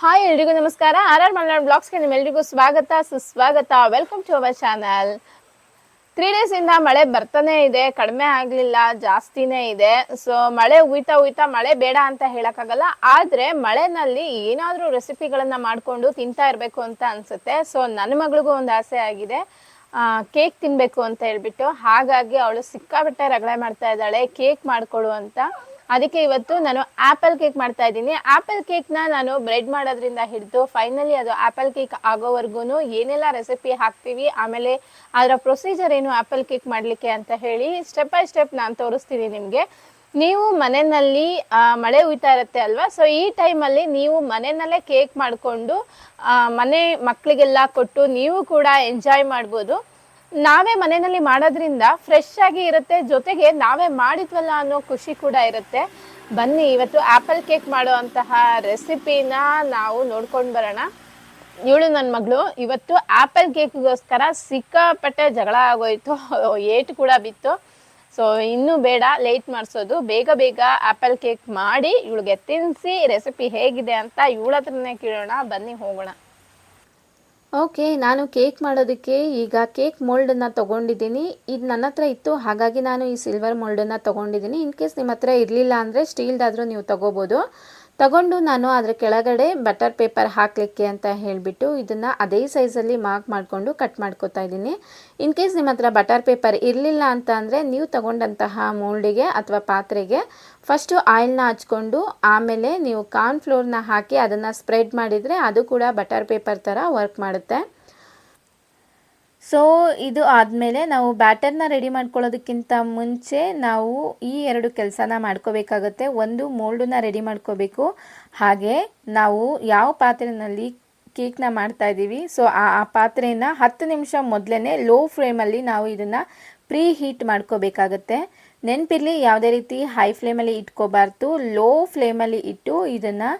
Hi ಎಲ್ರಿಗೂ ನಮಸ್ಕಾರ. R R Malnad ಬ್ಲಾಗ್ಸ್ಗೆ ನಿಮ್ಮೆಲ್ರಿಗೂ ಸ್ವಾಗತ, ಸುಸ್ವಾಗತ. Welcome to our channel three days ಇಂದ ಮಳೆ ಬರ್ತಾನೆ ಇದೆ, ಕಡಿಮೆ ಆಗ್ಲಿಲ್ಲ, ಜಾಸ್ತಿನೇ ಇದೆ. ಸೊ ಮಳೆ ಉಯ್ತಾ ಉಯ್ತಾ ಮಳೆ ಬೇಡ ಅಂತ ಹೇಳೋಕ್ಕಾಗಲ್ಲ. ಆದ್ರೆ ಮಳೆನಲ್ಲಿ ಏನಾದ್ರೂ ರೆಸಿಪಿಗಳನ್ನ ಮಾಡ್ಕೊಂಡು ತಿಂತಾ ಇರಬೇಕು ಅಂತ ಅನ್ಸುತ್ತೆ. ಸೊ ನನ್ನ ಮಗಳಿಗೂ ಒಂದು ಆಸೆ ಆಗಿದೆ. ಕೇಕ್ ತಿನ್ಬೇಕು ಅಂತ ಹೇಳ್ಬಿಟ್ಟು. ಹಾಗಾಗಿ ಅವಳು ಸಿಕ್ಕಾಬಿಟ್ಟೆ ರಗಳೆ ಮಾಡ್ತಾ ಇದ್ದಾಳೆ. ಕೇಕ್ ಮಾಡ್ಕೊಡು ಅಂತ. ಅದಕ್ಕೆ ಇವತ್ತು ನಾನು ಆಪಲ್ ಕೇಕ್ ಮಾಡ್ತಾ ಇದ್ದೀನಿ. ಆಪಲ್ ಕೇಕ್ನ ನಾನು ಬ್ರೆಡ್ ಮಾಡೋದ್ರಿಂದ ಹಿಡಿದು ಫೈನಲಿ ಅದು ಆಪಲ್ ಕೇಕ್ ಆಗೋವರೆಗೂ ಏನೆಲ್ಲ ರೆಸಿಪಿ ಹಾಕ್ತೀವಿ, ಆಮೇಲೆ ಅದರ ಪ್ರೊಸೀಜರ್ ಏನು ಆಪಲ್ ಕೇಕ್ ಮಾಡಲಿಕ್ಕೆ ಅಂತ ಹೇಳಿ ಸ್ಟೆಪ್ ಬೈ ಸ್ಟೆಪ್ ನಾನು ತೋರಿಸ್ತೀನಿ ನಿಮಗೆ. ನೀವು ಮನೆಯಲ್ಲಿ ಮಳೆ ಉಯ್ತಾ ಇರುತ್ತೆ ಅಲ್ವಾ? ಸೊ ಈ ಟೈಮಲ್ಲಿ ನೀವು ಮನೆಯಲ್ಲೇ ಕೇಕ್ ಮಾಡಿಕೊಂಡು ಮನೆ ಮಕ್ಕಳಿಗೆಲ್ಲ ಕೊಟ್ಟು ನೀವು ಕೂಡ ಎಂಜಾಯ್ ಮಾಡ್ಬೋದು. ನಾವೇ ಮನೆಯಲ್ಲಿ ಮಾಡೋದ್ರಿಂದ ಫ್ರೆಶ್ ಆಗಿ ಇರುತ್ತೆ. ಜೊತೆಗೆ ನಾವೇ ಮಾಡಿದ್ವಲ್ಲ ಅನ್ನೋ ಖುಷಿ ಕೂಡ ಇರುತ್ತೆ. ಬನ್ನಿ, ಇವತ್ತು ಆಪಲ್ ಕೇಕ್ ಮಾಡುವಂತಹ ರೆಸಿಪಿನ ನಾವು ನೋಡ್ಕೊಂಡು ಬರೋಣ. ಇವಳು ನನ್ನ ಮಗಳು, ಇವತ್ತು ಆಪಲ್ ಕೇಕ್ಗೋಸ್ಕರ ಸಿಕ್ಕಾಪಟ್ಟೆ ಜಗಳ ಆಗೋಯ್ತು. ಏಟು ಕೂಡ ಬಿತ್ತು. ಸೊ ಇನ್ನೂ ಬೇಡ ಲೇಟ್ ಮಾಡಿಸೋದು. ಬೇಗ ಬೇಗ ಆಪಲ್ ಕೇಕ್ ಮಾಡಿ, ಇವಳಿಗೆ ತಿನ್ನಿಸಿ ರೆಸಿಪಿ ಹೇಗಿದೆ ಅಂತ ಇವಳ ಹತ್ರನೇ ಕೇಳೋಣ. ಬನ್ನಿ, ಹೋಗೋಣ. ಓಕೆ, ನಾನು ಕೇಕ್ ಮಾಡೋದಕ್ಕೆ ಈಗ ಕೇಕ್ ಮೋಲ್ಡನ್ನು ತೊಗೊಂಡಿದ್ದೀನಿ. ಇದು ನನ್ನ ಹತ್ರ ಇತ್ತು, ಹಾಗಾಗಿ ನಾನು ಈ ಸಿಲ್ವರ್ ಮೋಲ್ಡನ್ನು ತೊಗೊಂಡಿದ್ದೀನಿ. ಇನ್ ಕೇಸ್ ನಿಮ್ಮ ಹತ್ರ ಇರಲಿಲ್ಲ ಅಂದರೆ ಸ್ಟೀಲ್ದಾದರೂ ನೀವು ತೊಗೋಬೋದು. ತಗೊಂಡು ನಾನು ಅದರ ಕೆಳಗಡೆ ಬಟರ್ ಪೇಪರ್ ಹಾಕಲಿಕ್ಕೆ ಅಂತ ಹೇಳಿಬಿಟ್ಟು ಇದನ್ನು ಅದೇ ಸೈಜಲ್ಲಿ ಮಾರ್ಕ್ ಮಾಡಿಕೊಂಡು ಕಟ್ ಮಾಡ್ಕೋತಾ ಇದ್ದೀನಿ. ಇನ್ ಕೇಸ್ ನಿಮ್ಮ ಹತ್ರ ಬಟರ್ ಪೇಪರ್ ಇರಲಿಲ್ಲ ಅಂತ ಅಂದರೆ ನೀವು ತಗೊಂಡಂತಹ ಮೋಲ್ಡಿಗೆ ಅಥವಾ ಪಾತ್ರೆಗೆ ಫಸ್ಟು ಆಯಿಲ್ನ ಹಚ್ಕೊಂಡು ಆಮೇಲೆ ನೀವು ಕಾರ್ನ್ ಫ್ಲೋರ್ನ ಹಾಕಿ ಅದನ್ನು ಸ್ಪ್ರೆಡ್ ಮಾಡಿದರೆ ಅದು ಕೂಡ ಬಟರ್ ಪೇಪರ್ ಥರ ವರ್ಕ್ ಮಾಡುತ್ತೆ. ಸೊ ಇದು ಆದಮೇಲೆ ನಾವು ಬ್ಯಾಟರ್ನ ರೆಡಿ ಮಾಡ್ಕೊಳ್ಳೋದಕ್ಕಿಂತ ಮುಂಚೆ ನಾವು ಈ ಎರಡು ಕೆಲಸನ ಮಾಡ್ಕೋಬೇಕಾಗುತ್ತೆ. ಒಂದು ಮೋಲ್ಡನ್ನ ರೆಡಿ ಮಾಡ್ಕೋಬೇಕು. ಹಾಗೆ ನಾವು ಯಾವ ಪಾತ್ರೆಯಲ್ಲಿ ಕೇಕ್ನ ಮಾಡ್ತಾ ಇದ್ದೀವಿ. ಸೊ ಆ ಪಾತ್ರೆನ ಹತ್ತು ನಿಮಿಷ ಮೊದಲೇ ಲೋ ಫ್ಲೇಮಲ್ಲಿ ನಾವು ಇದನ್ನು ಪ್ರೀ ಹೀಟ್ ಮಾಡ್ಕೋಬೇಕಾಗತ್ತೆ. ನೆನಪಿರಲಿ, ಯಾವುದೇ ರೀತಿ ಹೈ ಫ್ಲೇಮಲ್ಲಿ ಇಟ್ಕೋಬಾರ್ದು. ಲೋ ಫ್ಲೇಮಲ್ಲಿ ಇಟ್ಟು ಇದನ್ನು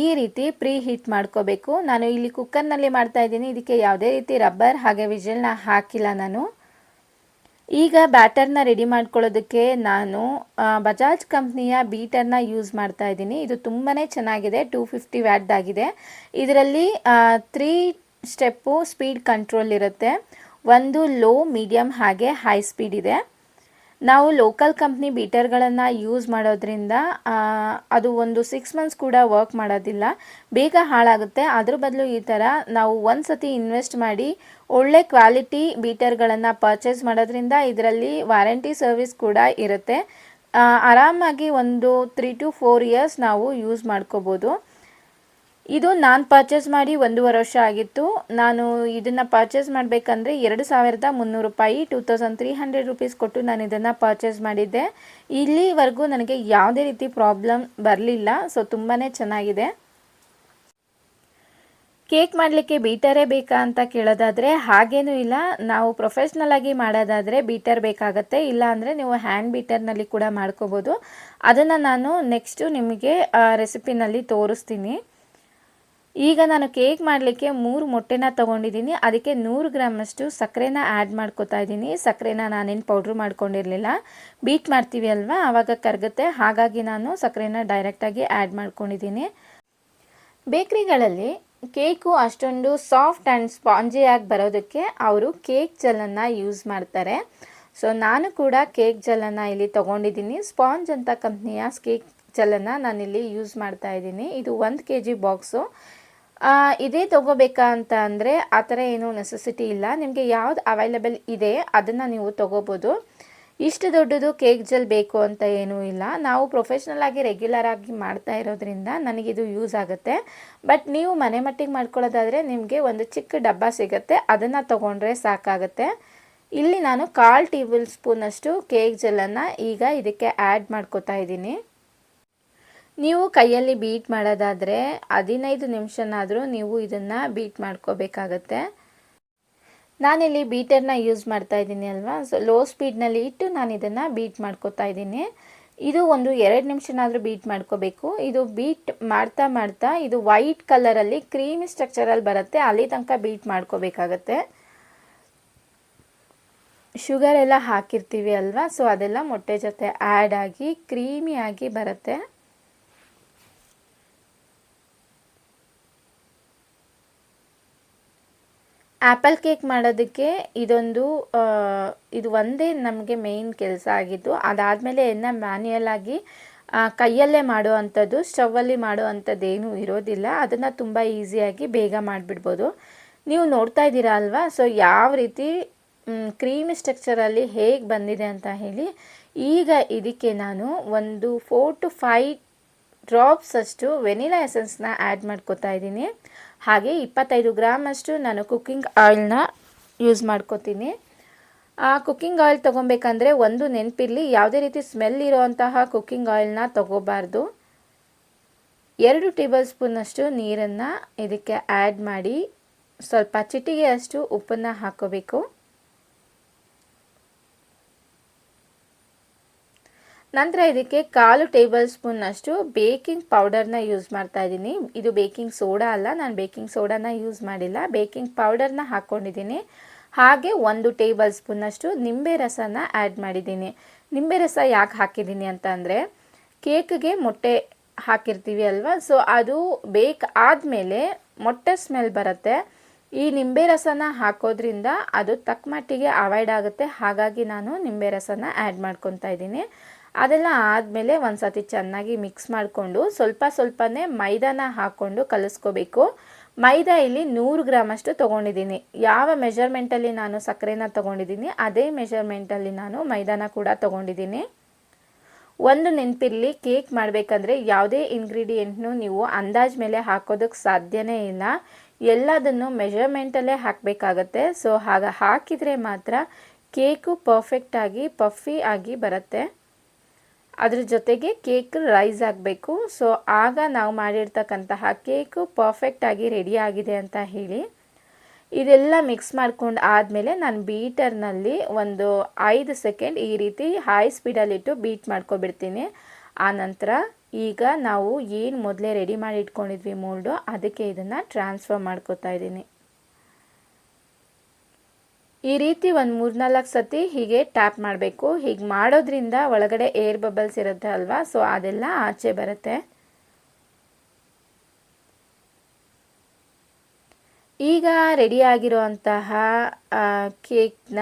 ಈ ರೀತಿ ಪ್ರೀ ಹೀಟ್ ಮಾಡ್ಕೋಬೇಕು. ನಾನು ಇಲ್ಲಿ ಕುಕ್ಕರ್ನಲ್ಲಿ ಮಾಡ್ತಾ ಇದ್ದೀನಿ. ಇದಕ್ಕೆ ಯಾವುದೇ ರೀತಿ ರಬ್ಬರ್ ಹಾಗೆ ವಿಜಲ್ನ ಹಾಕಿಲ್ಲ ನಾನು. ಈಗ ಬ್ಯಾಟರ್ನ ರೆಡಿ ಮಾಡ್ಕೊಳ್ಳೋದಕ್ಕೆ ನಾನು ಬಜಾಜ್ ಕಂಪ್ನಿಯ ಬೀಟರ್ನ ಯೂಸ್ ಮಾಡ್ತಾ ಇದ್ದೀನಿ. ಇದು ತುಂಬಾ ಚೆನ್ನಾಗಿದೆ. ಟೂ ಫಿಫ್ಟಿ ವ್ಯಾಟ್ದಾಗಿದೆ ಇದರಲ್ಲಿ ತ್ರೀ ಸ್ಟೆಪ್ಪು ಸ್ಪೀಡ್ ಕಂಟ್ರೋಲ್ ಇರುತ್ತೆ. ಒಂದು ಲೋ ಮೀಡಿಯಮ್ ಹಾಗೆ ಹೈ ಸ್ಪೀಡ್ ಇದೆ. ನಾವು ಲೋಕಲ್ ಕಂಪ್ನಿ ಬೀಟರ್ಗಳನ್ನು ಯೂಸ್ ಮಾಡೋದ್ರಿಂದ ಅದು ಒಂದು ಸಿಕ್ಸ್ ಮಂತ್ಸ್ ಕೂಡ ವರ್ಕ್ ಮಾಡೋದಿಲ್ಲ. ಬೇಗ ಹಾಳಾಗುತ್ತೆ. ಅದ್ರ ಬದಲು ಈ ಥರ ನಾವು ಒಂದು ಸತಿ ಇನ್ವೆಸ್ಟ್ ಮಾಡಿ ಒಳ್ಳೆ ಕ್ವಾಲಿಟಿ ಬೀಟರ್ಗಳನ್ನು ಪರ್ಚೇಸ್ ಮಾಡೋದ್ರಿಂದ ಇದರಲ್ಲಿ ವಾರಂಟಿ ಸರ್ವಿಸ್ ಕೂಡ ಇರುತ್ತೆ. ಆರಾಮಾಗಿ ಒಂದು ತ್ರೀ ಟು ಫೋರ್ ಇಯರ್ಸ್ ನಾವು ಯೂಸ್ ಮಾಡ್ಕೋಬೋದು. ಇದು ನಾನು ಪರ್ಚೇಸ್ ಮಾಡಿ ಒಂದೂವರೆ ವರ್ಷ ಆಗಿತ್ತು. ನಾನು ಇದನ್ನು ಪರ್ಚೇಸ್ ಮಾಡಬೇಕಂದ್ರೆ ಎರಡು ಸಾವಿರದ ಮುನ್ನೂರು ರೂಪಾಯಿ two thousand three hundred rupees ಕೊಟ್ಟು ನಾನು ಇದನ್ನು ಪರ್ಚೇಸ್ ಮಾಡಿದ್ದೆ. ಇಲ್ಲಿವರೆಗೂ ನನಗೆ ಯಾವುದೇ ರೀತಿ ಪ್ರಾಬ್ಲಮ್ ಬರಲಿಲ್ಲ. ಸೊ ತುಂಬಾ ಚೆನ್ನಾಗಿದೆ. ಕೇಕ್ ಮಾಡಲಿಕ್ಕೆ ಬೀಟರೇ ಬೇಕಾ ಅಂತ ಕೇಳೋದಾದರೆ ಹಾಗೇನೂ ಇಲ್ಲ. ನಾವು ಪ್ರೊಫೆಷ್ನಲ್ ಆಗಿ ಮಾಡೋದಾದರೆ ಬೀಟರ್ ಬೇಕಾಗತ್ತೆ. ಇಲ್ಲ ಅಂದರೆ ನೀವು ಹ್ಯಾಂಡ್ ಬೀಟರ್ನಲ್ಲಿ ಕೂಡ ಮಾಡ್ಕೋಬೋದು. ಅದನ್ನು ನಾನು ನೆಕ್ಸ್ಟು ನಿಮಗೆ ರೆಸಿಪಿನಲ್ಲಿ ತೋರಿಸ್ತೀನಿ. ಈಗ ನಾನು ಕೇಕ್ ಮಾಡಲಿಕ್ಕೆ ಮೂರು ಮೊಟ್ಟೆನ ತೊಗೊಂಡಿದ್ದೀನಿ. ಅದಕ್ಕೆ ನೂರು ಗ್ರಾಮಷ್ಟು ಸಕ್ಕರೆನ ಆ್ಯಡ್ ಮಾಡ್ಕೋತಾ ಇದ್ದೀನಿ. ಸಕ್ಕರೆನ ನಾನೇನು ಪೌಡ್ರ್ ಮಾಡ್ಕೊಂಡಿರಲಿಲ್ಲ. ಬೀಟ್ ಮಾಡ್ತೀವಿ ಅಲ್ವಾ? ಆವಾಗ ಕರಗುತ್ತೆ. ಹಾಗಾಗಿ ನಾನು ಸಕ್ಕರೆನ ಡೈರೆಕ್ಟಾಗಿ ಆ್ಯಡ್ ಮಾಡ್ಕೊಂಡಿದ್ದೀನಿ. ಬೇಕ್ರಿಗಳಲ್ಲಿ ಕೇಕು ಅಷ್ಟೊಂದು ಸಾಫ್ಟ್ ಆ್ಯಂಡ್ ಸ್ಪಾಂಜಿಯಾಗಿ ಬರೋದಕ್ಕೆ ಅವರು ಕೇಕ್ ಜೆಲ್ಲನ್ನು ಯೂಸ್ ಮಾಡ್ತಾರೆ. ಸೊ ನಾನು ಕೂಡ ಕೇಕ್ ಜೆಲ್ಲನ್ನು ಇಲ್ಲಿ ತೊಗೊಂಡಿದ್ದೀನಿ. ಸ್ಪಾಂಜ್ ಅಂತ ಕಂಪ್ನಿಯ ಕೇಕ್ ಜೆಲ್ಲನ್ನು ನಾನಿಲ್ಲಿ ಯೂಸ್ ಮಾಡ್ತಾ ಇದ್ದೀನಿ. ಇದು ಒಂದು ಕೆ ಜಿ ಬಾಕ್ಸು ಇದೇ ತಗೋಬೇಕಾ ಅಂತ ಅಂದರೆ ಆ ಥರ ಏನೂ ನೆಸೆಸಿಟಿ ಇಲ್ಲ. ನಿಮಗೆ ಯಾವ್ದು ಅವೈಲೇಬಲ್ ಇದೆ, ಅದನ್ನು ನೀವು ತೊಗೋಬೋದು. ಇಷ್ಟು ದೊಡ್ಡದು ಕೇಕ್ ಜೆಲ್ ಬೇಕು ಅಂತ ಏನೂ ಇಲ್ಲ. ನಾವು ಪ್ರೊಫೆಷ್ನಲ್ ಆಗಿ ರೆಗ್ಯುಲರ್ ಆಗಿ ಮಾಡ್ತಾ ಇರೋದ್ರಿಂದ ನನಗಿದು ಯೂಸ್ ಆಗುತ್ತೆ. ಬಟ್ ನೀವು ಮನೆ ಮಟ್ಟಿಗೆ ಮಾಡ್ಕೊಳ್ಳೋದಾದರೆ ನಿಮಗೆ ಒಂದು ಚಿಕ್ಕ ಡಬ್ಬ ಸಿಗುತ್ತೆ. ಅದನ್ನು ತೊಗೊಂಡ್ರೆ ಸಾಕಾಗುತ್ತೆ. ಇಲ್ಲಿ ನಾನು ಕಾಲು ಟೇಬಲ್ ಸ್ಪೂನಷ್ಟು ಕೇಕ್ ಜೆಲ್ಲನ್ನು ಈಗ ಇದಕ್ಕೆ ಆ್ಯಡ್ ಮಾಡ್ಕೋತಾ ಇದ್ದೀನಿ. ನೀವು ಕೈಯಲ್ಲಿ ಬೀಟ್ ಮಾಡೋದಾದರೆ ಹದಿನೈದು ನಿಮಿಷನಾದರೂ ನೀವು ಇದನ್ನು ಬೀಟ್ ಮಾಡ್ಕೋಬೇಕಾಗತ್ತೆ. ನಾನಿಲ್ಲಿ ಬೀಟರ್ನ ಯೂಸ್ ಮಾಡ್ತಾ ಇದ್ದೀನಿ ಅಲ್ವಾ? ಸೊ ಲೋ ಸ್ಪೀಡ್ನಲ್ಲಿ ಇಟ್ಟು ನಾನು ಇದನ್ನು ಬೀಟ್ ಮಾಡ್ಕೋತಾ ಇದ್ದೀನಿ. ಇದು ಒಂದು ಎರಡು ನಿಮಿಷನಾದರೂ ಬೀಟ್ ಮಾಡ್ಕೋಬೇಕು. ಇದು ಬೀಟ್ ಮಾಡ್ತಾ ಮಾಡ್ತಾ ಇದು ವೈಟ್ ಕಲರಲ್ಲಿ ಕ್ರೀಮಿ ಸ್ಟ್ರಕ್ಚರಲ್ಲಿ ಬರುತ್ತೆ. ಅಲ್ಲಿ ತನಕ ಬೀಟ್ ಮಾಡ್ಕೋಬೇಕಾಗತ್ತೆ. ಶುಗರ್ ಎಲ್ಲ ಹಾಕಿರ್ತೀವಿ ಅಲ್ವಾ? ಸೊ ಅದೆಲ್ಲ ಮೊಟ್ಟೆ ಜೊತೆ ಆ್ಯಡ್ ಆಗಿ ಕ್ರೀಮಿಯಾಗಿ ಬರುತ್ತೆ. ಆ್ಯಪಲ್ ಕೇಕ್ ಮಾಡೋದಕ್ಕೆ ಇದೊಂದು ಇದು ಒಂದೇ ನಮಗೆ ಮೇಯ್ನ್ ಕೆಲಸ ಆಗಿದ್ದು, ಅದಾದಮೇಲೆ ಎಲ್ಲ ಮ್ಯಾನ್ಯಲ್ ಆಗಿ ಕೈಯಲ್ಲೇ ಮಾಡುವಂಥದ್ದು ಸ್ಟವ್ವಲ್ಲಿ ಮಾಡೋ ಅಂಥದ್ದು ಏನೂ ಇರೋದಿಲ್ಲ. ಅದನ್ನು ತುಂಬ ಈಸಿಯಾಗಿ ಬೇಗ ಮಾಡಿಬಿಡ್ಬೋದು. ನೀವು ನೋಡ್ತಾ ಇದ್ದೀರಾ ಅಲ್ವಾ? ಸೊ ಯಾವ ರೀತಿ ಕ್ರೀಮಿ ಸ್ಟ್ರಕ್ಚರಲ್ಲಿ ಹೇಗೆ ಬಂದಿದೆ ಅಂತ ಹೇಳಿ, ಈಗ ಇದಕ್ಕೆ ನಾನು ಒಂದು ಫೋರ್ ಟು ಫೈವ್ ಡ್ರಾಪ್ಸ್ ಅಷ್ಟು ವೆನಿಲಾ ಎಸೆನ್ಸ್ನ ಆ್ಯಡ್ ಮಾಡ್ಕೋತಾ ಇದ್ದೀನಿ. ಹಾಗೆ ಇಪ್ಪತ್ತೈದು ಗ್ರಾಮ್ ಅಷ್ಟು ನಾನು ಕುಕ್ಕಿಂಗ್ ಆಯಿಲ್ನ ಯೂಸ್ ಮಾಡ್ಕೋತೀನಿ. ಆ ಕುಕ್ಕಿಂಗ್ ಆಯಿಲ್ ತೊಗೊಬೇಕಂದ್ರೆ ಒಂದು ನೆನಪಿರಲಿ, ಯಾವುದೇ ರೀತಿ ಸ್ಮೆಲ್ ಇರೋವಂತಹ ಕುಕ್ಕಿಂಗ್ ಆಯಿಲ್ನ ತೊಗೋಬಾರ್ದು. ಎರಡು ಟೇಬಲ್ ಸ್ಪೂನಷ್ಟು ನೀರನ್ನು ಇದಕ್ಕೆ ಆ್ಯಡ್ ಮಾಡಿ, ಸ್ವಲ್ಪ ಚಿಟಿಗೆಯಷ್ಟು ಉಪ್ಪನ್ನು ಹಾಕೋಬೇಕು. ನಂತರ ಇದಕ್ಕೆ ಕಾಲು ಟೇಬಲ್ ಸ್ಪೂನ್ನಷ್ಟು ಬೇಕಿಂಗ್ ಪೌಡರ್ನ ಯೂಸ್ ಮಾಡ್ತಾ ಇದ್ದೀನಿ. ಇದು ಬೇಕಿಂಗ್ ಸೋಡಾ ಅಲ್ಲ, ನಾನು ಬೇಕಿಂಗ್ ಸೋಡಾನ ಯೂಸ್ ಮಾಡಿಲ್ಲ. ಬೇಕಿಂಗ್ ಪೌಡರ್ನ ಹಾಕ್ಕೊಂಡಿದ್ದೀನಿ ಹಾಗೆ ಒಂದು ಟೇಬಲ್ ಸ್ಪೂನ್ನಷ್ಟು ನಿಂಬೆ ರಸನ ಆ್ಯಡ್ ಮಾಡಿದ್ದೀನಿ. ನಿಂಬೆ ರಸ ಯಾಕೆ ಹಾಕಿದ್ದೀನಿ ಅಂತ ಅಂದರೆ, ಕೇಕ್ಗೆ ಮೊಟ್ಟೆ ಹಾಕಿರ್ತೀವಿ ಅಲ್ವಾ? ಸೊ ಅದು ಬೇಕ್ ಆದಮೇಲೆ ಮೊಟ್ಟೆ ಸ್ಮೆಲ್ ಬರುತ್ತೆ. ಈ ನಿಂಬೆ ರಸನ ಹಾಕೋದ್ರಿಂದ ಅದು ತಕ್ಕ ಮಟ್ಟಿಗೆ ಅವಾಯ್ಡ್ ಆಗುತ್ತೆ. ಹಾಗಾಗಿ ನಾನು ನಿಂಬೆ ರಸನ ಆ್ಯಡ್ ಮಾಡ್ಕೊತಾ ಇದ್ದೀನಿ. ಅದೆಲ್ಲ ಆದಮೇಲೆ ಒಂದು ಸತಿ ಚೆನ್ನಾಗಿ ಮಿಕ್ಸ್ ಮಾಡಿಕೊಂಡು ಸ್ವಲ್ಪ ಸ್ವಲ್ಪನೇ ಮೈದಾನ ಹಾಕ್ಕೊಂಡು ಕಲಿಸ್ಕೋಬೇಕು. ಮೈದಾ ಇಲ್ಲಿ ನೂರು ಗ್ರಾಮಷ್ಟು ತೊಗೊಂಡಿದ್ದೀನಿ. ಯಾವ ಮೆಷರ್ಮೆಂಟಲ್ಲಿ ನಾನು ಸಕ್ಕರೆನ ತೊಗೊಂಡಿದ್ದೀನಿ, ಅದೇ ಮೆಷರ್ಮೆಂಟಲ್ಲಿ ನಾನು ಮೈದಾನ ಕೂಡ ತೊಗೊಂಡಿದ್ದೀನಿ. ಒಂದು ನೆನಪಿರಲಿ, ಕೇಕ್ ಮಾಡಬೇಕಂದ್ರೆ ಯಾವುದೇ ಇಂಗ್ರೀಡಿಯೆಂಟ್ನು ನೀವು ಅಂದಾಜ್ ಮೇಲೆ ಹಾಕೋದಕ್ಕೆ ಸಾಧ್ಯನೇ ಇಲ್ಲ. ಎಲ್ಲದನ್ನು ಮೆಷರ್ಮೆಂಟಲ್ಲೇ ಹಾಕಬೇಕಾಗತ್ತೆ. ಸೊ ಹಾಗೆ ಹಾಕಿದರೆ ಮಾತ್ರ ಕೇಕು ಪರ್ಫೆಕ್ಟಾಗಿ ಪಫಿ ಆಗಿ ಬರುತ್ತೆ. ಅದ್ರ ಜೊತೆಗೆ ಕೇಕ್ ರೈಸ್ ಆಗಬೇಕು. ಸೊ ಆಗ ನಾವು ಮಾಡಿರ್ತಕ್ಕಂತಹ ಕೇಕು ಪರ್ಫೆಕ್ಟಾಗಿ ರೆಡಿ ಆಗಿದೆ ಅಂತ ಹೇಳಿ, ಇದೆಲ್ಲ ಮಿಕ್ಸ್ ಮಾಡ್ಕೊಂಡು ಆದಮೇಲೆ ನಾನು ಬೀಟರ್ನಲ್ಲಿ ಒಂದು ಐದು ಸೆಕೆಂಡ್ ಈ ರೀತಿ ಹೈ ಸ್ಪೀಡಲ್ಲಿಟ್ಟು ಬೀಟ್ ಮಾಡ್ಕೊಬಿಡ್ತೀನಿ. ಆನಂತರ ಈಗ ನಾವು ಏನು ಮೊದಲೇ ರೆಡಿ ಮಾಡಿ ಇಟ್ಕೊಂಡಿದ್ವಿ ಮೋಲ್ಡು ಅದಕ್ಕೆ ಇದನ್ನು ಟ್ರಾನ್ಸ್ಫರ್ ಮಾಡ್ಕೋತಾ ಇದ್ದೀನಿ. ಈ ರೀತಿ ಒಂದು ಮೂರ್ನಾಲ್ಕು ಸತಿ ಹೀಗೆ ಟ್ಯಾಪ್ ಮಾಡಬೇಕು. ಹೀಗೆ ಮಾಡೋದ್ರಿಂದ ಒಳಗಡೆ ಏರ್ ಬಬಲ್ಸ್ ಇರುತ್ತೆ ಅಲ್ವಾ? ಸೊ ಅದೆಲ್ಲ ಆಚೆ ಬರುತ್ತೆ. ಈಗ ರೆಡಿ ರೆಡಿಯಾಗಿರುವಂತಹ ಕೇಕ್ನ,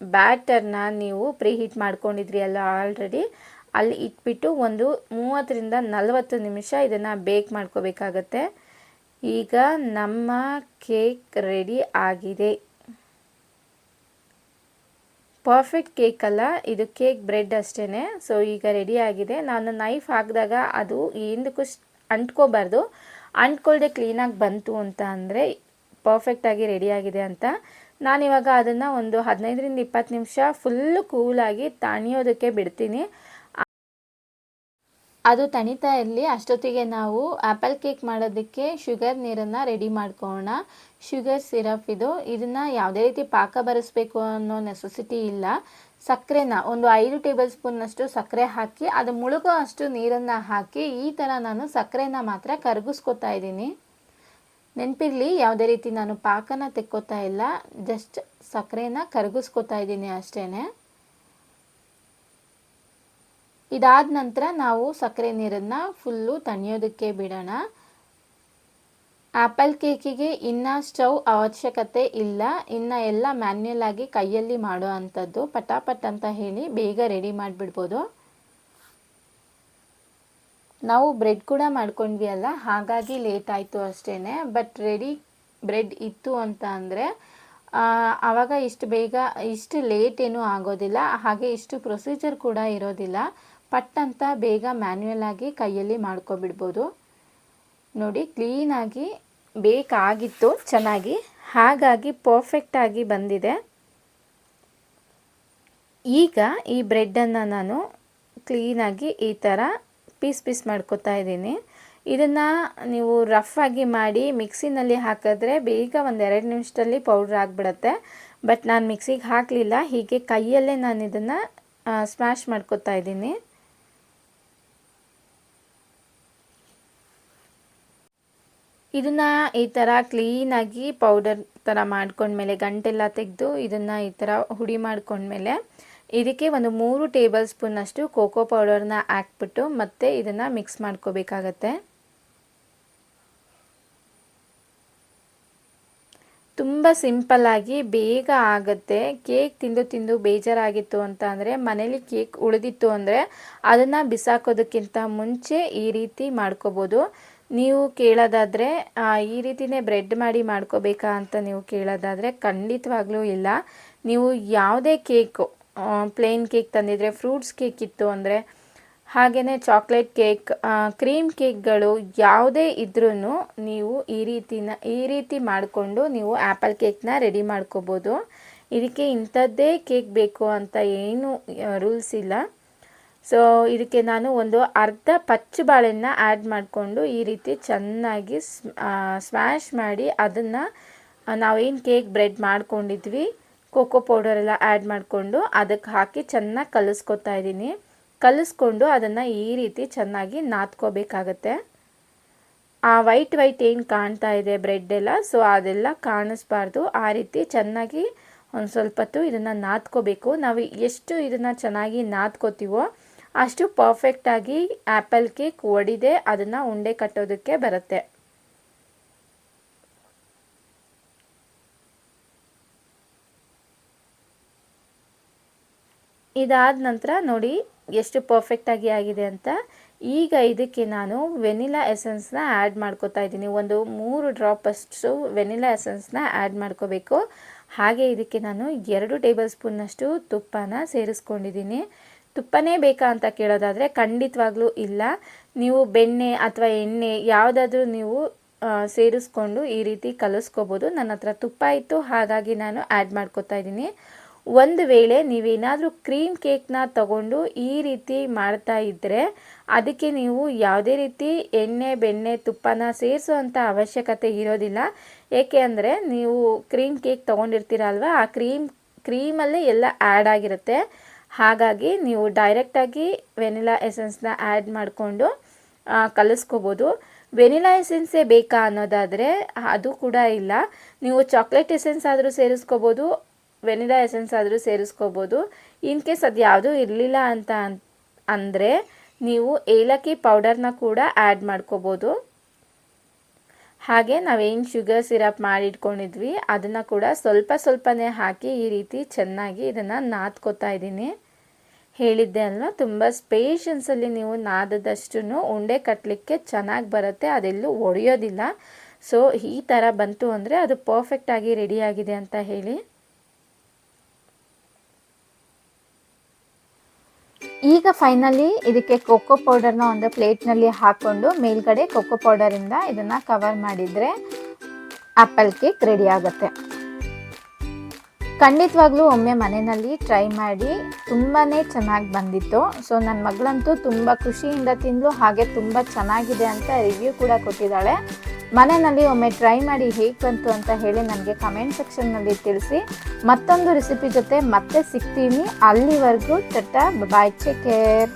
ಬ್ಯಾಟರ್ನ ನೀವು ಪ್ರೀಹೀಟ್ ಮಾಡ್ಕೊಂಡಿದ್ರಿ ಅಲ್ಲ ಆಲ್ರೆಡಿ ಅಲ್ಲಿ ಇಟ್ಬಿಟ್ಟು ಒಂದು ಮೂವತ್ತರಿಂದ ನಲವತ್ತು ನಿಮಿಷ ಇದನ್ನು ಬೇಕ್ ಮಾಡ್ಕೋಬೇಕಾಗತ್ತೆ. ಈಗ ನಮ್ಮ ಕೇಕ್ ರೆಡಿ ಆಗಿದೆ. ಪರ್ಫೆಕ್ಟ್ ಕೇಕ್ ಅಲ್ಲ, ಇದು ಕೇಕ್ ಬ್ರೆಡ್ ಅಷ್ಟೇ ಸೊ ಈಗ ರೆಡಿ ಆಗಿದೆ. ನಾನು ನೈಫ್ ಹಾಕಿದಾಗ ಅದು ಹಿಂದಕ್ಕೂ ಅಂಟ್ಕೋಬಾರ್ದು. ಅಂಟ್ಕೊಳ್ಳದೆ ಕ್ಲೀನಾಗಿ ಬಂತು ಅಂತ ಅಂದರೆ ಪರ್ಫೆಕ್ಟಾಗಿ ರೆಡಿಯಾಗಿದೆ ಅಂತ. ನಾನಿವಾಗ ಅದನ್ನು ಒಂದು ಹದಿನೈದರಿಂದ ಇಪ್ಪತ್ತು ನಿಮಿಷ ಫುಲ್ಲು ಕೂಲಾಗಿ ತಣಿಯೋದಕ್ಕೆ ಬಿಡ್ತೀನಿ. ಅದು ತಣಿತಾ ಇರಲಿ. ಅಷ್ಟೊತ್ತಿಗೆ ನಾವು ಆ್ಯಪಲ್ ಕೇಕ್ ಮಾಡೋದಕ್ಕೆ ಶುಗರ್ ನೀರನ್ನು ರೆಡಿ ಮಾಡ್ಕೊಳ್ಳೋಣ ಶುಗರ್ ಸಿರಪ್ ಇದು. ಇದನ್ನು ಯಾವುದೇ ರೀತಿ ಪಾಕ ಬರೆಸ್ಬೇಕು ಅನ್ನೋ ನೆಸೆಸಿಟಿ ಇಲ್ಲ. ಸಕ್ಕರೆನ ಒಂದು ಐದು ಟೇಬಲ್ ಸ್ಪೂನ್ನಷ್ಟು ಸಕ್ಕರೆ ಹಾಕಿ, ಅದು ಮುಳುಗೋ ಅಷ್ಟು ನೀರನ್ನು ಹಾಕಿ, ಈ ಥರ ನಾನು ಸಕ್ಕರೆನ ಮಾತ್ರ ಕರಗಿಸ್ಕೊತಾ ಇದ್ದೀನಿ. ನೆನಪಿರಲಿ, ಯಾವುದೇ ರೀತಿ ನಾನು ಪಾಕನ ತೆಕ್ಕೋತಾ ಇಲ್ಲ. ಜಸ್ಟ್ ಸಕ್ಕರೆನ ಕರಗಿಸ್ಕೊತಾ ಇದ್ದೀನಿ ಅಷ್ಟೇ ಇದಾದ ನಂತರ ನಾವು ಸಕ್ಕರೆ ನೀರನ್ನು ಫುಲ್ಲು ತಣಿಯೋದಕ್ಕೆ ಬಿಡೋಣ. ಆ್ಯಪಲ್ ಕೇಕಿಗೆ ಇನ್ನು ಸ್ಟವ್ ಅವಶ್ಯಕತೆ ಇಲ್ಲ. ಇನ್ನು ಎಲ್ಲ ಮ್ಯಾನ್ಯಲ್ ಆಗಿ ಕೈಯಲ್ಲಿ ಮಾಡೋ ಅಂಥದ್ದು ಪಟಾಪಟ್ ಅಂತ ಹೇಳಿ ಬೇಗ ರೆಡಿ ಮಾಡಿಬಿಡ್ಬೋದು. ನಾವು ಬ್ರೆಡ್ ಕೂಡ ಮಾಡ್ಕೊಂಡ್ವಿ ಅಲ್ಲ, ಹಾಗಾಗಿ ಲೇಟ್ ಆಯಿತು ಅಷ್ಟೇ ಬಟ್ ರೆಡಿ ಬ್ರೆಡ್ ಇತ್ತು ಅಂತ ಅಂದರೆ ಆವಾಗ ಇಷ್ಟು ಬೇಗ, ಇಷ್ಟು ಲೇಟ್ ಏನೂ ಆಗೋದಿಲ್ಲ. ಹಾಗೆ ಇಷ್ಟು ಪ್ರೊಸೀಜರ್ ಕೂಡ ಇರೋದಿಲ್ಲ. ಪಟ್ ಅಂತ ಬೇಗ ಆಗಿ ಕೈಯಲ್ಲಿ ಮಾಡ್ಕೊಬಿಡ್ಬೋದು. ನೋಡಿ ಕ್ಲೀನಾಗಿ ಬೇಕಾಗಿತ್ತು, ಚೆನ್ನಾಗಿ. ಹಾಗಾಗಿ ಪರ್ಫೆಕ್ಟಾಗಿ ಬಂದಿದೆ. ಈಗ ಈ ಬ್ರೆಡ್ಡನ್ನು ನಾನು ಕ್ಲೀನಾಗಿ ಈ ಥರ ಪೀಸ್ ಪೀಸ್ ಮಾಡ್ಕೊತಾ ಇದ್ದೀನಿ. ಇದನ್ನು ನೀವು ರಫ್ ಆಗಿ ಮಾಡಿ ಮಿಕ್ಸಿನಲ್ಲಿ ಹಾಕಿದ್ರೆ ಬೇಗ ಒಂದು ಎರಡು ನಿಮಿಷದಲ್ಲಿ ಪೌಡ್ರ್ ಆಗಿಬಿಡತ್ತೆ. ಬಟ್ ನಾನು ಮಿಕ್ಸಿಗೆ ಹಾಕಲಿಲ್ಲ, ಹೀಗೆ ಕೈಯಲ್ಲೇ ನಾನು ಇದನ್ನು ಸ್ಮ್ಯಾಶ್ ಮಾಡ್ಕೊತಾ ಇದ್ದೀನಿ. ಇದನ್ನು ಈ ಥರ ಕ್ಲೀನಾಗಿ ಪೌಡರ್ ಥರ ಮಾಡ್ಕೊಂಡ್ಮೇಲೆ, ಗಂಟೆಲ್ಲ ತೆಗೆದು ಇದನ್ನು ಈ ಥರ ಹುಡಿ ಮಾಡ್ಕೊಂಡ್ಮೇಲೆ, ಇದಕ್ಕೆ ಒಂದು ಮೂರು ಟೇಬಲ್ ಸ್ಪೂನಷ್ಟು ಕೋಕೋ ಪೌಡರ್ನ ಹಾಕ್ಬಿಟ್ಟು ಮತ್ತೆ ಇದನ್ನು ಮಿಕ್ಸ್ ಮಾಡ್ಕೋಬೇಕಾಗತ್ತೆ. ತುಂಬ ಸಿಂಪಲ್ಲಾಗಿ ಬೇಗ ಆಗುತ್ತೆ. ಕೇಕ್ ತಿಂದು ತಿಂದು ಬೇಜಾರಾಗಿತ್ತು ಅಂತ ಅಂದರೆ, ಮನೇಲಿ ಕೇಕ್ ಉಳಿದಿತ್ತು ಅಂದರೆ ಅದನ್ನು ಬಿಸಾಕೋದಕ್ಕಿಂತ ಮುಂಚೆ ಈ ರೀತಿ ಮಾಡ್ಕೋಬೋದು. ನೀವು ಕೇಳೋದಾದರೆ ಈ ರೀತಿನೇ ಬ್ರೆಡ್ ಮಾಡಿ ಮಾಡ್ಕೋಬೇಕಾ ಅಂತ ನೀವು ಕೇಳೋದಾದರೆ ಖಂಡಿತವಾಗ್ಲೂ ಇಲ್ಲ. ನೀವು ಯಾವುದೇ ಕೇಕು ಪ್ಲೇನ್ ಕೇಕ್ ತಂದಿದ್ರೆ ಫ್ರೂಟ್ಸ್ ಕೇಕ್ ಇತ್ತು ಅಂದರೆ ಹಾಗೆಯೇ ಚಾಕ್ಲೇಟ್ ಕೇಕ್ ಕ್ರೀಮ್ ಕೇಕ್ಗಳು ಯಾವುದೇ ಇದ್ರೂ ನೀವು ಈ ರೀತಿನ, ಈ ರೀತಿ ಮಾಡಿಕೊಂಡು ನೀವು ಆ್ಯಪಲ್ ಕೇಕ್ನ ರೆಡಿ ಮಾಡ್ಕೋಬೋದು. ಇದಕ್ಕೆ ಇಂಥದ್ದೇ ಕೇಕ್ ಬೇಕು ಅಂತ ಏನು ರೂಲ್ಸ್ ಇಲ್ಲ. ಸೊ ಇದಕ್ಕೆ ನಾನು ಒಂದು ಅರ್ಧ ಪಚ್ಚು ಬಾಳೆಹಣ್ಣ ಆ್ಯಡ್ ಮಾಡಿಕೊಂಡು ಈ ರೀತಿ ಚೆನ್ನಾಗಿ ಸ್ಮ್ಯಾಶ್ ಮಾಡಿ ಅದನ್ನು ನಾವೇನು ಕೇಕ್ ಬ್ರೆಡ್ ಮಾಡ್ಕೊಂಡಿದ್ವಿ ಕೋಕೋ ಪೌಡರ್ ಎಲ್ಲ ಆ್ಯಡ್ ಮಾಡಿಕೊಂಡು ಅದಕ್ಕೆ ಹಾಕಿ ಚೆನ್ನಾಗಿ ಕಲಿಸ್ಕೊತಾ ಇದ್ದೀನಿ. ಕಲಿಸ್ಕೊಂಡು ಅದನ್ನು ಈ ರೀತಿ ಚೆನ್ನಾಗಿ ನಾದ್ಕೋಬೇಕಾಗತ್ತೆ. ಆ ವೈಟ್ ವೈಟ್ ಏನು ಕಾಣ್ತಾ ಇದೆ ಬ್ರೆಡ್ ಎಲ್ಲ ಸೊ ಅದೆಲ್ಲ ಕಾಣಿಸ್ಬಾರ್ದು. ಆ ರೀತಿ ಚೆನ್ನಾಗಿ ಒಂದು ಸ್ವಲ್ಪ ಹೊತ್ತು ಇದನ್ನು ನಾದ್ಕೋಬೇಕು. ನಾವು ಎಷ್ಟು ಇದನ್ನು ಚೆನ್ನಾಗಿ ನಾದ್ಕೋತೀವೋ ಅಷ್ಟು ಪರ್ಫೆಕ್ಟಾಗಿ ಆ್ಯಪಲ್ ಕೇಕ್ ಒಡಿದೆ, ಅದನ್ನು ಉಂಡೆ ಕಟ್ಟೋದಕ್ಕೆ ಬರುತ್ತೆ. ಇದಾದ ನಂತರ ನೋಡಿ ಎಷ್ಟು ಪರ್ಫೆಕ್ಟಾಗಿ ಆಗಿದೆ ಅಂತ. ಈಗ ಇದಕ್ಕೆ ನಾನು ವೆನಿಲಾ ಎಸೆನ್ಸ್ನ ಆ್ಯಡ್ ಮಾಡ್ಕೋತಾ ಇದ್ದೀನಿ. ಒಂದು ಮೂರು ಡ್ರಾಪ್ ಅಷ್ಟು ವೆನಿಲಾ ಎಸೆನ್ಸ್ನ ಆ್ಯಡ್ ಮಾಡ್ಕೋಬೇಕು. ಹಾಗೆ ಇದಕ್ಕೆ ನಾನು ಎರಡು ಟೇಬಲ್ ಸ್ಪೂನ್ನಷ್ಟು ತುಪ್ಪನ ಸೇರಿಸ್ಕೊಂಡಿದ್ದೀನಿ. ತುಪ್ಪನೇ ಬೇಕಾ ಅಂತ ಕೇಳೋದಾದರೆ ಖಂಡಿತವಾಗ್ಲೂ ಇಲ್ಲ. ನೀವು ಬೆಣ್ಣೆ ಅಥವಾ ಎಣ್ಣೆ ಯಾವುದಾದ್ರೂ ನೀವು ಸೇರಿಸ್ಕೊಂಡು ಈ ರೀತಿ ಕಲಿಸ್ಕೋಬೋದು. ನನ್ನ ಹತ್ರ ತುಪ್ಪ ಇತ್ತು, ಹಾಗಾಗಿ ನಾನು ಆ್ಯಡ್ ಮಾಡ್ಕೋತಾ ಇದ್ದೀನಿ. ಒಂದು ವೇಳೆ ನೀವೇನಾದರೂ ಕ್ರೀಮ್ ಕೇಕ್ನ ತಗೊಂಡು ಈ ರೀತಿ ಮಾಡ್ತಾ ಇದ್ದರೆ ಅದಕ್ಕೆ ನೀವು ಯಾವುದೇ ರೀತಿ ಎಣ್ಣೆ, ಬೆಣ್ಣೆ, ತುಪ್ಪನ ಸೇರಿಸುವಂಥ ಅವಶ್ಯಕತೆ ಇರೋದಿಲ್ಲ. ಏಕೆ ಅಂದರೆ ನೀವು ಕ್ರೀಮ್ ಕೇಕ್ ತೊಗೊಂಡಿರ್ತೀರಲ್ವ, ಆ ಕ್ರೀಮ್, ಕ್ರೀಮಲ್ಲೇ ಎಲ್ಲ ಆ್ಯಡ್ ಆಗಿರುತ್ತೆ. ಹಾಗಾಗಿ ನೀವು ಡೈರೆಕ್ಟಾಗಿ ವೆನಿಲಾ ಎಸೆನ್ಸ್ನ ಆ್ಯಡ್ ಮಾಡಿಕೊಂಡು ಕಲಿಸ್ಕೋಬೋದು. ವೆನಿಲಾ ಎಸೆನ್ಸೇ ಬೇಕಾ ಅನ್ನೋದಾದರೆ ಅದು ಕೂಡ ಇಲ್ಲ. ನೀವು ಚಾಕ್ಲೇಟ್ ಎಸೆನ್ಸ್ ಆದರೂ ಸೇರಿಸ್ಕೋಬೋದು ವೆನಿಲಾ ಎಸೆನ್ಸ್ ಆದರೂ ಸೇರಿಸ್ಕೋಬೋದು. ಇನ್ ಕೇಸ್ ಅದು ಯಾವುದೂ ಇರಲಿಲ್ಲ ಅಂತ ಅಂದರೆ ನೀವು ಏಲಕ್ಕಿ ಪೌಡರ್ನ ಕೂಡ ಆ್ಯಡ್ ಮಾಡ್ಕೋಬೋದು. ಹಾಗೆ ನಾವೇನು ಶುಗರ್ ಸಿರಪ್ ಮಾಡಿಟ್ಕೊಂಡಿದ್ವಿ ಅದನ್ನು ಕೂಡ ಸ್ವಲ್ಪ ಸ್ವಲ್ಪನೇ ಹಾಕಿ ಈ ರೀತಿ ಚೆನ್ನಾಗಿ ಇದನ್ನು ನಾದ್ಕೋತಾ ಇದ್ದೀನಿ. ಹೇಳಿದ್ದೆ ಅಲ್ವಾ? ತುಂಬ ಸ್ಪೇಷನ್ಸಲ್ಲಿ ನೀವು ನಾದದಷ್ಟು ಉಂಡೆ ಕಟ್ಟಲಿಕ್ಕೆ ಚೆನ್ನಾಗಿ ಬರುತ್ತೆ, ಅದೆಲ್ಲೂ ಒಡೆಯೋದಿಲ್ಲ. ಸೊ ಈ ಥರ ಬಂತು ಅಂದರೆ ಅದು ಪರ್ಫೆಕ್ಟಾಗಿ ರೆಡಿಯಾಗಿದೆ ಅಂತ ಹೇಳಿ. ಈಗ ಫೈನಲಿ ಇದಕ್ಕೆ ಕೊಕ್ಕೋ ಪೌಡರ್ನ ಒಂದು ಪ್ಲೇಟ್ನಲ್ಲಿ ಹಾಕ್ಕೊಂಡು ಮೇಲ್ಗಡೆ ಕೊಕ್ಕೋ ಪೌಡರಿಂದ ಇದನ್ನು ಕವರ್ ಮಾಡಿದರೆ ಆ್ಯಪಲ್ ಕೇಕ್ ರೆಡಿ ಆಗುತ್ತೆ. ಖಂಡಿತವಾಗ್ಲೂ ಒಮ್ಮೆ ಮನೆಯಲ್ಲಿ ಟ್ರೈ ಮಾಡಿ ತುಂಬಾ ಚೆನ್ನಾಗಿ ಬಂದಿತ್ತು. ಸೊ ನನ್ನ ಮಗಳಂತೂ ತುಂಬ ಖುಷಿಯಿಂದ ತಿಂದಳು ಹಾಗೆ ತುಂಬ ಚೆನ್ನಾಗಿದೆ ಅಂತ ರಿವ್ಯೂ ಕೂಡ ಕೊಟ್ಟಿದ್ದಾಳೆ. ಮನೆಯಲ್ಲಿ ಒಮ್ಮೆ ಟ್ರೈ ಮಾಡಿ ಹೇಗೆ ಬಂತು ಅಂತ ಹೇಳಿ ನನಗೆ ಕಮೆಂಟ್ ಸೆಕ್ಷನ್ನಲ್ಲಿ ತಿಳಿಸಿ. ಮತ್ತೊಂದು ರೆಸಿಪಿ ಜೊತೆ ಮತ್ತೆ ಸಿಗ್ತೀನಿ. ಅಲ್ಲಿವರೆಗೂ ಟಟ್ಟ ಬಾಯ್ ಕೇರ್